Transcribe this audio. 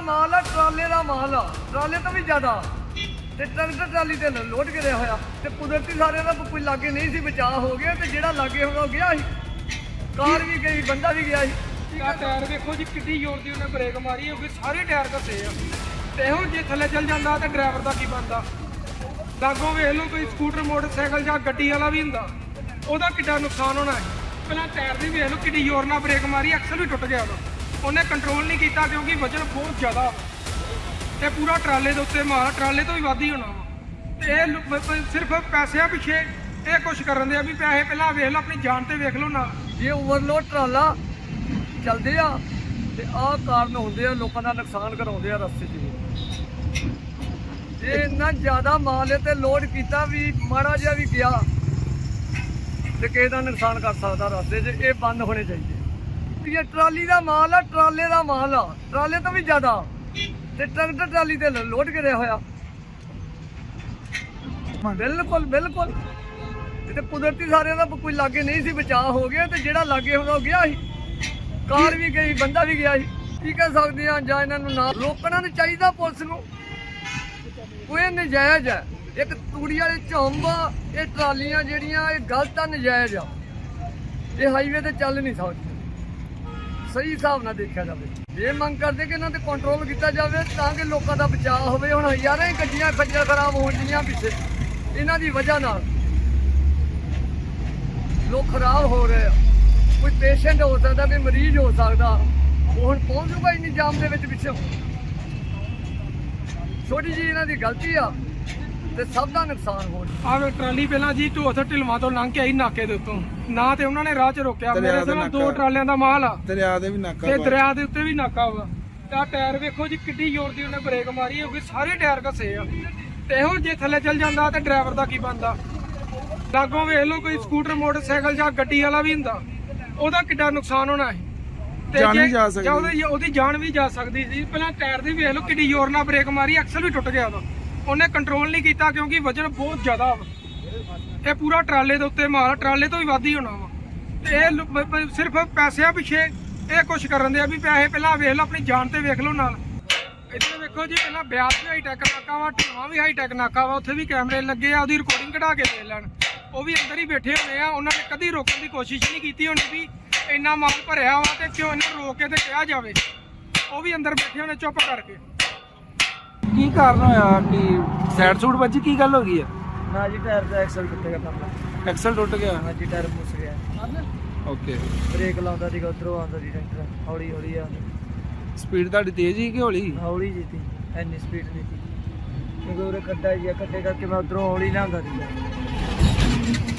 ਦਾ ਮਾਲ ਆ, ਟਰਾਲੇ ਦਾ ਮਾਲ ਆ। ਟਰਾਲੇ ਤੋਂ ਵੀ ਜ਼ਿਆਦਾ। ਤੇ ਟਰੈਕਟਰ ਟਰਾਲੀ ਤੇ ਲੋਡ ਕਰਿਆ ਹੋਇਆ। ਤੇ ਕੁਦਰਤੀ ਸਾਰਿਆਂ ਦਾ ਕੋਈ ਲਾਗੇ ਨਹੀਂ ਸੀ, ਬਚਾਅ ਹੋ ਗਿਆ ਤੇ ਜਿਹੜਾ ਲਾਗੇ ਹੋਣਾ ਗਿਆ ਸੀ। ਕਾਰ ਵੀ ਗਈ, ਬੰਦਾ ਵੀ ਗਿਆ ਸੀ। ਆ। ਟਾਇਰ ਵੇਖੋ ਜੀ, ਕਿੱਡੀ ਜ਼ੋਰ ਦੀ ਉਹਨੇ ਬ੍ਰੇਕ ਮਾਰੀ ਹੋਊਗੀ ਸਾਰੇ ਟਾਇਰ ਘਸੇ ਆ। ਤੇ ਹੁਣ ਜੇ ਥੱਲੇ ਚੱਲ ਜਾਂਦਾ ਤੇ ਡਰਾਈਵਰ ਦਾ ਕੀ ਬਣਦਾ? ਲਾਗੋਂ ਵੇਖ ਲਓ, ਕੋਈ ਸਕੂਟਰ, ਮੋਟਰਸਾਈਕਲ ਜਾਂ ਗੱਡੀ ਵਾਲਾ ਵੀ ਹੁੰਦਾ। ਉਹਦਾ ਕਿੱਡਾ ਨੁਕਸਾਨ ਹੋਣਾ ਹੈ। ਪਹਿਲਾਂ ਟਾਇਰ ਦੀ ਵੇਖ ਲਓ, ਕਿੱਡੀ ਜ਼ੋਰ ਨਾਲ ਬ੍ਰੇਕ ਮਾਰੀ, ਐਕਸਲ ਵੀ ਟੁੱਟ ਗਿਆ ਉਹਦਾ। ਉਹਨੇ ਕੰਟਰੋਲ ਨਹੀਂ ਕੀਤਾ ਕਿਉਂਕਿ ਵਜਨ ਬਹੁਤ ਜ਼ਿਆਦਾ ਵਾ। ਤੇ ਪੂਰਾ ਟਰਾਲੇ ਦੇ ਉੱਤੇ ਮਾਰ, ਟਰਾਲੇ ਤੋਂ ਵੀ ਵੱਧ ਹੀ ਹੋਣਾ ਵਾ। ਤੇ ਇਹ ਲੁ- ਪ- ਪ- ਸਿਰਫ ਪੈਸਿਆਂ ਪਿੱਛੇ ਇਹ ਕੁਛ ਕਰਨ ਦੇ ਆ ਵੀ ਪੈਸੇ ਪਹਿਲਾਂ ਵੇਖ ਲਓ, ਆਪਣੀ ਜਾਨ ਤੇ ਵੇਖ ਲਓ ਨਾ। ਜੇ ਓਵਰਲੋਡ ਟਰਾਲਾ ਚੱਲਦੇ ਆ, ਤੇ ਆਹ ਕਾਰਨ ਹੁੰਦੇ ਆ, ਲੋਕਾਂ ਦਾ ਨੁਕਸਾਨ ਕਰਾਉਂਦੇ ਆ ਰਸਤੇ 'ਚ ਜੇ ਇੰਨਾ ਜ਼ਿਆਦਾ ਮਾਲ ਇਹ ਤੇ ਲੋਡ ਕੀਤਾ ਵੀ ਮਾੜਾ ਜਿਹਾ ਵੀ ਗਿਆ, ਤੇ ਕਿਸੇ ਦਾ ਨੁਕਸਾਨ ਕਰ ਸਕਦਾ ਰਸਤੇ 'ਚ, ਇਹ ਬੰਦ ਹੋਣੇ ਚਾਹੀਦੇ। ਇਹ ਟਰਾਲੀ ਦਾ ਮਾਲ ਆ ਟਰਾਲੇ ਦਾ ਮਾਲ ਆ। ਟਰਾਲੇ ਤੋਂ ਵੀ ਜ਼ਿਆਦਾ। ਤੇ ਟਰੈਕਟਰ ਟਰਾਲੀ ਤੇ ਲੋਡ ਕਰਿਆ ਹੋਇਆ। ਬਿਲਕੁਲ ਬਿਲਕੁਲ। ਤੇ ਕੁਦਰਤੀ ਸਾਰਿਆਂ ਦਾ ਕੋਈ ਲਾਗੇ ਨਹੀਂ ਸੀ ਬਚਾਅ ਹੋ ਗਿਆ ਤੇ ਜਿਹੜਾ ਲਾਗੇ ਹੋਣਾ ਉਹ ਗਿਆ ਸੀ। ਕਾਰ ਵੀ ਗਈ ਬੰਦਾ ਵੀ ਗਿਆ ਸੀ। ਕੀ ਕਹਿ ਸਕਦੇ ਆ ਜਾਂ ਇਹਨਾਂ ਨੂੰ ਨਾ ਰੋਕਣਾ ਨਹੀਂ ਚਾਹੀਦਾ ਪੁਲਿਸ ਨੂੰ। ਕੋਈ ਨਜਾਇਜ਼ ਹੈ। ਇੱਕ ਤੂੜੀ ਵਾਲੇ ਝੰਬ ਆ, ਇਹ ਟਰਾਲੀਆਂ ਜਿਹੜੀਆਂ ਇਹ ਗਲਤ ਆ ਨਜਾਇਜ਼ ਆ। ਇਹ ਹਾਈਵੇ ਤੇ ਚੱਲ ਨਹੀਂ ਸਕਦੀ। ਸਹੀ ਹਿਸਾਬ ਨਾਲ ਦੇਖਿਆ ਜਾਵੇ। ਇਹ ਮੰਗ ਕਰਦੇ ਕਿ ਇਹਨਾਂ ਤੇ ਕੰਟਰੋਲ ਕੀਤਾ ਜਾਵੇ, ਤਾਂ ਕਿ ਲੋਕਾਂ ਦਾ ਬਚਾਅ ਹੋਵੇ। ਹੁਣ ਹਜ਼ਾਰਾਂ ਹੀ ਗੱਡੀਆਂ ਖੱਜਲ ਖਰਾਬ ਹੋਣਗੀਆਂ ਪਿੱਛੇ। ਇਹਨਾਂ ਦੀ ਵਜ੍ਹਾ ਨਾਲ ਲੋਕ ਖਰਾਬ ਹੋ ਰਹੇ ਆ। ਕੋਈ ਪੇਸ਼ੈਂਟ ਹੋ ਸਕਦਾ, ਕੋਈ ਮਰੀਜ਼ ਹੋ ਸਕਦਾ। ਉਹ ਹੁਣ ਪਹੁੰਚ ਜੂਗਾ ਇੰਨੀ ਜਾਮ ਦੇ ਵਿੱਚ ਪਿੱਛੋਂ। ਛੋਟੀ ਜੀ ਇਹਨਾਂ ਦੀ ਗਲਤੀ ਆ। ਤੇ ਸਭ ਦਾ ਨੁਕਸਾਨ ਹੋ ਰਿਹਾ। ਆਹ ਵੇ ਟਰਾਲੀ ਪਹਿਲਾਂ ਜੀ ਢੋਥ ਢਿਲਵਾ ਤੋਂ ਲੰਘ ਕੇ ਆਈ ਨਾਕੇ ਦੇ ਉੱਤੋਂ। ਨਾ ਤੇ ਉਹਨਾਂ ਨੇ ਰਾਹ 'ਚ ਰੋਕਿਆ ਦਰਿਆ ਮੇਰੇ ਦੇ ਦੋ ਨਾਕਾ। ਟਰਾਲਿਆਂ ਦਾ ਮਾਲ ਆ। ਦਰਿਆ ਦੇ ਵੀ ਨਾਕਾ ਤੇ ਪਾ- ਦਰਿਆ ਦੇ ਉੱਤੇ ਵੀ ਨਾਕਾ ਵਾ। ਤੇ ਆਹ ਟਾਇਰ ਵੇਖੋ ਜੀ ਕਿੱਡੀ ਜ਼ੋਰ ਦੀ ਉਹਨੇ ਬ੍ਰੇਕ ਮਾਰੀ ਹੋਊਗੀ ਸਾਰੇ ਟਾਇਰ ਘਸੇ ਆ। ਤੇ ਹੁਣ ਜੇ ਥੱਲੇ ਚੱਲ ਜਾਂਦਾ ਤੇ ਡਰਾਈਵਰ ਦਾ ਕੀ ਬਣਦਾ? ਲਾਗੋਂ ਵੇਖ ਲਓ ਕੋਈ ਸਕੂਟਰ ਮੋਟਰਸਾਈਕਲ ਜਾਂ ਗੱਡੀ ਵਾਲਾ ਵੀ ਹੁੰਦਾ। ਉਹਦਾ ਕਿੱਡਾ ਨੁਕਸਾਨ ਹੋਣਾ ਹੈ। ਜਾਨ ਵੀ ਜੇ- ਜਾ ਸਕਦੀ। ਜਾਂ ਉਹਦੀ ਉਹਦੀ ਜਾਨ ਵੀ ਜਾ ਸਕਦੀ ਸੀ। ਪਹਿਲਾਂ ਟਾਇਰ ਦੀ ਵੇਖ ਲਓ ਕਿੱਡੀ ਜ਼ੋਰ ਨਾਲ ਬ੍ਰੇਕ ਮਾਰੀ ਐਕਸਲ ਵੀ ਟੁੱਟ ਗਿਆ ਉਹਦਾ ਉਹਨੇ ਕੰਟਰੋਲ ਨਹੀਂ ਕੀਤਾ ਕਿਉਂਕਿ ਵਜਨ ਬਹੁਤ ਜ਼ਿਆਦਾ ਵਾ। ਇਹ ਪੂਰਾ ਟਰਾਲੇ ਦੇ ਉੱਤੇ ਮਾਲ ਟਰਾਲੇ ਤੋਂ ਵੀ ਵੱਧ ਹੀ ਹੋਣਾ ਵਾ। ਤੇ ਇਹ ਲੁ- ਪ- ਪ- ਸਿਰਫ ਪੈਸਿਆਂ ਪਿੱਛੇ ਇਹ ਕੁਛ ਕਰਨ ਦੇ ਆ ਵੀ ਪੈਸੇ ਪਹਿਲਾਂ ਵੇਖ ਲਓ, ਆਪਣੀ ਜਾਨ ਤੇ ਵੇਖ ਲਓ ਨਾਲ। ਇੱਥੇ ਵੇਖੋ ਜੀ, ਪਹਿਲਾਂ ਬਿਆਸ ਵੀ ਹਾਈ ਟੈਕ ਨਾਕਾ ਵਾ, ਢੀਵਾਂ ਵੀ ਹਾਈ ਟੈਕ ਨਾਕਾ ਵਾ, ਉੱਥੇ ਵੀ ਕੈਮਰੇ ਲੱਗੇ ਆ, ਉਹਦੀ ਰਿਕਾਰਡਿੰਗ ਕਢਾ ਕੇ ਦੇ ਲੈਣ। ਉਹ ਵੀ ਅੰਦਰ ਹੀ ਬੈਠੇ ਹੋਣੇ ਆ, ਉਹਨਾਂ ਨੇ ਕਦੀ ਰੋਕਣ ਦੀ ਕੋਸ਼ਿਸ਼ ਨਹੀਂ ਕੀਤੀ ਹੋਣੀ ਵੀ ਇੰਨਾ ਮਾਲ ਭਰਿਆ ਵਾ ਤੇ ਕਿਉਂ ਇਹਨੂੰ ਰੋਕ ਕੇ ਤੇ ਕਿਹਾ ਜਾਵੇ। ਉਹ ਵੀ ਅੰਦਰ ਬੈਠੇ ਹੋਣੇ ਚੁੱਪ ਕਰਕੇ। ਕੀ ਕਾਰਨ ਹੋਇਆ ਕਿ ਸਾਈਡ ਸੂਟ ਵੱਜੀ? ਕੀ ਗੱਲ ਹੋ ਗਈ ਹੈ ਨਾ ਜੀ ਟਾਇਰ ਦਾ ਐਕਸਲ ਟੁੱਟੇਗਾ ਕੰਮ ਐਕਸਲ ਟੁੱਟ ਗਿਆ? ਹਾਂ ਜੀ ਟਾਇਰ ਮੁੱਸ ਗਿਆ। ਓਕੇ। ਬ੍ਰੇਕ ਲਾਉਂਦਾ ਸੀਗਾ ਉਧਰੋਂ ਆਉਂਦਾ ਸੀ ਟਰੈਕਟਰ। ਹੌਲੀ ਹੌਲੀ ਆ। ਸਪੀਡ ਤੁਹਾਡੀ ਤੇਜ਼ ਹੀ ਕਿ ਹੌਲੀ? ਹੌਲੀ ਜੀ ਤੀ ਐਨੀ ਸਪੀਡ ਨਹੀਂ ਸੀ। ਕਿਉਂਕਿ ਉਹਰੇ ਕੱਡਾ ਜਿਹਾ ਕੱਟੇ ਕਰਕੇ ਮੈਂ ਉਧਰੋਂ ਹੌਲੀ ਲਿਆਂਦਾ ਸੀਗਾ।